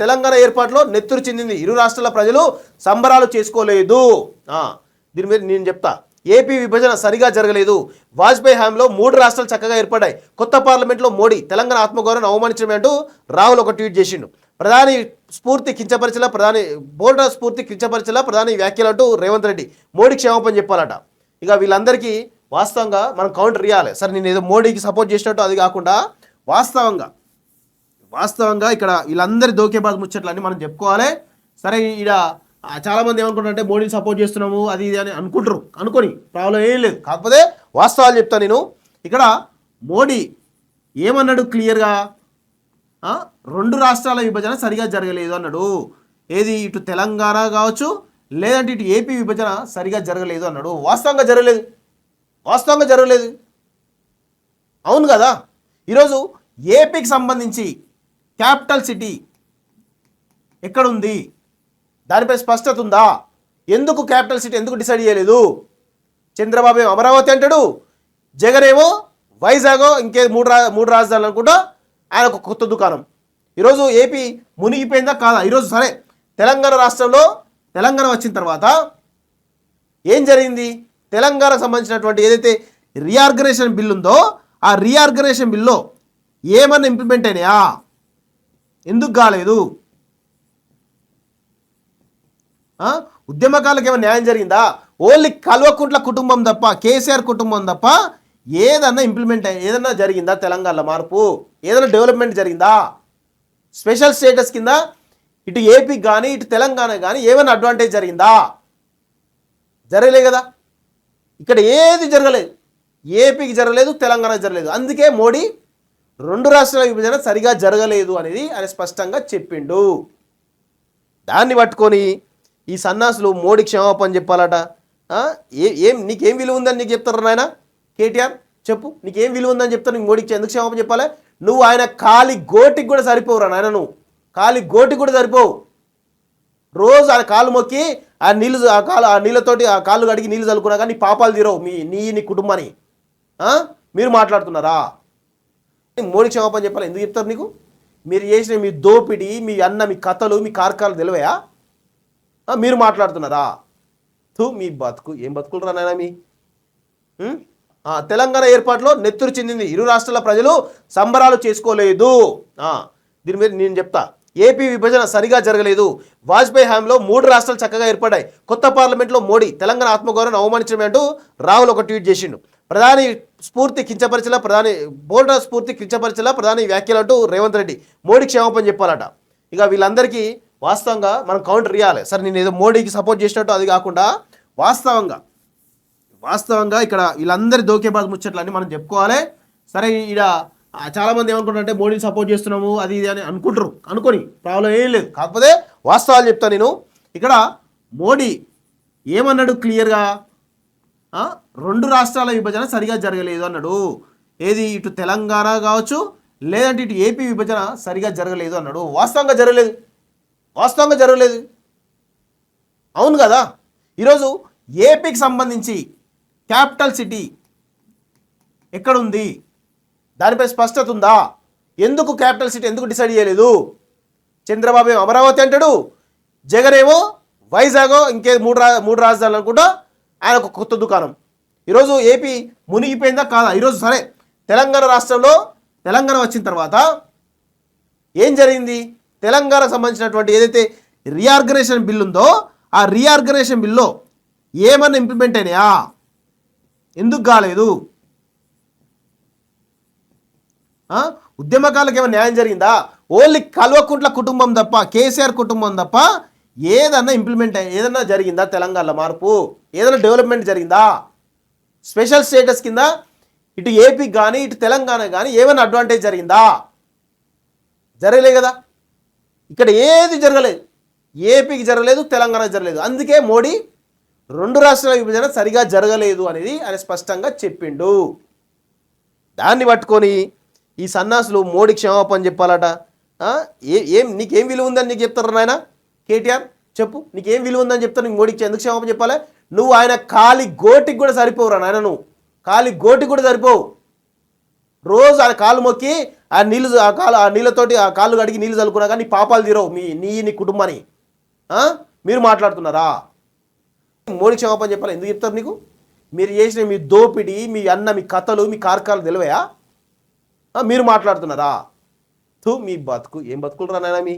తెలంగాణ ఏర్పాటులో నెత్తురు చెందింది ఇరు రాష్ట్రాల ప్రజలు సంబరాలు చేసుకోలేదు. దీని మీద నేను చెప్తా. ఏపీ విభజన సరిగా జరగలేదు. వాజ్పేయి హామీలో మూడు రాష్ట్రాలు చక్కగా ఏర్పడ్డాయి. కొత్త పార్లమెంట్లో మోడీ తెలంగాణ ఆత్మగౌరవం అవమానించడం అంటూ రాహుల్ ఒక ట్వీట్ చేసిండు. ప్రధాని స్ఫూర్తి కించపరిచేలా ప్రధాని బోర్డర్ స్ఫూర్తి కించపరిచేలా ప్రధాని వ్యాఖ్యలు అంటూ రేవంత్ రెడ్డి మోడీ క్షమాపణ చెప్పాలట. ఇక వీళ్ళందరికీ వాస్తవంగా మనం కౌంటర్ ఇవ్వాలి సరే నేను ఏదో మోడీకి సపోర్ట్ చేసినట్టు అది కాకుండా వాస్తవంగా వాస్తవంగా ఇక్కడ వీళ్ళందరి దోకేబాజ్ ముచ్చట్లని మనం చెప్పుకోవాలి. సరే ఈడ చాలామంది ఏమనుకుంటారంటే మోడీని సపోర్ట్ చేస్తున్నాము అది ఇది అని అనుకుంటారు. అనుకొని ప్రాబ్లం ఏం లేదు. కాకపోతే వాస్తవాలు చెప్తా నేను. ఇక్కడ మోడీ ఏమన్నాడు క్లియర్గా? రెండు రాష్ట్రాల విభజన సరిగా జరగలేదు అన్నాడు. ఏది ఇటు తెలంగాణ కావచ్చు లేదంటే ఇటు ఏపీ విభజన సరిగా జరగలేదు అన్నాడు. వాస్తవంగా జరగలేదు. వాస్తవంగా జరగలేదు. అవును కదా? ఈరోజు ఏపీకి సంబంధించి క్యాపిటల్ సిటీ ఎక్కడుంది? దానిపై స్పష్టత ఉందా? ఎందుకు క్యాపిటల్ సిటీ ఎందుకు డిసైడ్ చేయలేదు? చంద్రబాబు ఏమో అమరావతి అంటాడు? జగన్ ఏమో వైజాగ్ ఇంకే మూడు రా మూడు రాజధానులు అనుకుంటా ఆయన ఒక కొత్త దుకాణం. ఈరోజు ఏపీ మునిగిపోయిందా కాదా? ఈరోజు సరే తెలంగాణ రాష్ట్రంలో తెలంగాణ వచ్చిన తర్వాత ఏం జరిగింది? తెలంగాణకు సంబంధించినటువంటి ఏదైతే రీఆర్గనైజేషన్ బిల్ ఉందో ఆ రీఆర్గనైజేషన్ బిల్లో ఏమన్నా ఇంప్లిమెంట్ అయినాయా? ఎందుకు కాలేదు? ఉద్యమకాలకు ఏమైనా న్యాయం జరిగిందా? ఓన్లీ కల్వకుంట్ల కుటుంబం తప్ప కేసీఆర్ కుటుంబం తప్ప ఏదన్నా ఇంప్లిమెంట్ ఏదన్నా జరిగిందా తెలంగాణలో మార్పు? ఏదైనా డెవలప్మెంట్ జరిగిందా? స్పెషల్ స్టేటస్ కింద ఇటు ఏపీకి కానీ ఇటు తెలంగాణ కానీ ఏమైనా అడ్వాంటేజ్ జరిగిందా? జరగలే కదా. ఇక్కడ ఏది జరగలేదు. ఏపీకి జరగలేదు తెలంగాణ జరగలేదు. అందుకే మోడీ రెండు రాష్ట్రాల విభజన సరిగా జరగలేదు అనేది ఆయన స్పష్టంగా చెప్పిండు. దాన్ని పట్టుకొని ఈ సన్నాసులు మోడీ క్షమాపణ చెప్పాలట. ఏ ఏం నీకేం విలువ ఉందని నీకు చెప్తారు నాయన? కేటీఆర్ చెప్పు నీకేం విలువ ఉందని చెప్తారు? నీకు మోడీకి ఎందుకు క్షమాపణ చెప్పాలి? నువ్వు ఆయన కాలి గోటికి కూడా సరిపోవురా నాయన నువ్వు. కాలి గోటికి కూడా సరిపోవు. రోజు ఆ కాలు మొక్కి ఆ నీళ్ళు ఆ కాలు ఆ నీళ్ళతోటి ఆ కాళ్ళు కడిగి నీళ్ళు చల్లుకున్నా కానీ నీ పాపాలు తీరవు మీ నీ నీ కుటుంబాన్ని మీరు మాట్లాడుతున్నారా? మోడీ క్షమాపణ చెప్పాలి? ఎందుకు చెప్తారు నీకు? మీరు చేసిన మీ దోపిడీ మీ అన్న మీ కథలు మీ కార్కాలు తెలివయా? మీరు మాట్లాడుతున్నారా? తూ మీ బతుకు ఏం బతుకులరా నాయన మీ? తెలంగాణ ఏర్పాటులో నెత్తురు చెందింది ఇరు రాష్ట్రాల ప్రజలు సంబరాలు చేసుకోలేదు. దీని మీద నేను చెప్తా. ఏపీ విభజన సరిగా జరగలేదు. వాజ్పేయి హయాంలో మూడు రాష్ట్రాలు చక్కగా ఏర్పడ్డాయి. కొత్త పార్లమెంట్లో మోడీ తెలంగాణ ఆత్మగౌరవం అవమానించడం అంటూ రాహుల్ ఒక ట్వీట్ చేసిండు. ప్రధాని స్ఫూర్తి కించపరిచేలా ప్రధాని బోల్డర్ స్ఫూర్తి కించపరిచేలా ప్రధాని వ్యాఖ్యలు అంటూ రేవంత్ రెడ్డి మోడీ క్షమాపణ చెప్పాలట. ఇక వీళ్ళందరికీ వాస్తవంగా మనం కౌంటర్ ఇవ్వాలి సరే నేను ఏదో మోడీకి సపోర్ట్ చేసినట్టు అది కాకుండా వాస్తవంగా వాస్తవంగా ఇక్కడ వీళ్ళందరి దోకేబాద్ ముచ్చట్లని మనం చెప్పుకోవాలి. సరే ఈడ చాలామంది చాలా అంటే ఏమనుకుంటారంటే మోడీని సపోర్ట్ చేస్తున్నాము అది ఇది అని అనుకుంటారు. అనుకొని ప్రాబ్లం ఏం లేదు. కాకపోతే వాస్తవాలు చెప్తాను నేను. ఇక్కడ మోడీ ఏమన్నాడు క్లియర్గా? రెండు రాష్ట్రాల విభజన సరిగా జరగలేదు అన్నాడు. ఏది ఇటు తెలంగాణ కావచ్చు లేదంటే ఇటు ఏపీ విభజన సరిగా జరగలేదు అన్నాడు. వాస్తవంగా జరగలేదు. వాస్తవంగా జరగలేదు. అవును కదా? ఈరోజు ఏపీకి సంబంధించి క్యాపిటల్ సిటీ ఎక్కడుంది? దానిపై స్పష్టత ఉందా? ఎందుకు క్యాపిటల్ సిటీ ఎందుకు డిసైడ్ చేయలేదు? చంద్రబాబు ఏమో అమరావతి అంటాడు జగన్ ఏమో వైజాగ్ ఇంకే మూడు రా మూడు రాజధానులు అనుకుంటా ఆయన ఒక కొత్త దుకాణం. ఈరోజు ఏపీ మునిగిపోయిందా కాదా? ఈరోజు సరే తెలంగాణ రాష్ట్రంలో తెలంగాణ వచ్చిన తర్వాత ఏం జరిగింది? తెలంగాణకు సంబంధించినటువంటి ఏదైతే రీఆర్గనైజేషన్ బిల్ ఉందో ఆ రీఆర్గనైజేషన్ బిల్లో ఏమన్నా ఇంప్లిమెంట్ అయినాయా? ఎందుకు కాలేదు? ఉద్యమకాలకు ఏమైనా న్యాయం జరిగిందా? ఓన్లీ కల్వకుంట్ల కుటుంబం తప్ప కేసీఆర్ కుటుంబం తప్ప ఏదన్నా ఇంప్లిమెంట్ ఏదన్నా జరిగిందా తెలంగాణలో మార్పు? ఏదైనా డెవలప్మెంట్ జరిగిందా? స్పెషల్ స్టేటస్ కింద ఇటు ఏపీకి కానీ ఇటు తెలంగాణ కానీ ఏమైనా అడ్వాంటేజ్ జరిగిందా? జరగలే కదా. ఇక్కడ ఏది జరగలేదు. ఏపీకి జరగలేదు తెలంగాణ జరగలేదు. అందుకే మోడీ రెండు రాష్ట్రాల విభజన సరిగా జరగలేదు అనేది ఆయన స్పష్టంగా చెప్పిండు. దాన్ని పట్టుకొని ఈ సన్నాసులు మోడీ క్షమాపణ చెప్పాలట. ఏ ఏం నీకేం విలువ ఉందని నీకు చెప్తారు నాయన? కేటీఆర్ చెప్పు. నీకేం విలువ ఉందని చెప్తారు? నీకు మోడీకి ఎందుకు క్షమాపణ చెప్పాలి? నువ్వు ఆయన కాలి గోటికి కూడా సరిపోవురా నాయన నువ్వు. కాలి గోటికి కూడా సరిపోవు. రోజు ఆ కాలు మొక్కి ఆ నీళ్ళు ఆ కాలు ఆ నీళ్ళతోటి ఆ కాళ్ళు కడిగి నీళ్ళు చల్లుకున్నా కానీ నీ పాపాలు తీరవు. మీ నీ నీ కుటుంబాన్ని మీరు మాట్లాడుతున్నారా? మోడీ క్షమాపణ చెప్పాలి? ఎందుకు చెప్తారు నీకు? మీరు చేసిన మీ దోపిడీ మీ అన్న మీ కథలు మీ కార్కాలు తెలివయా? మీరు మాట్లాడుతున్నారా? తూ మీ బతుకు. ఏం బతుకులు నాయనా మీ?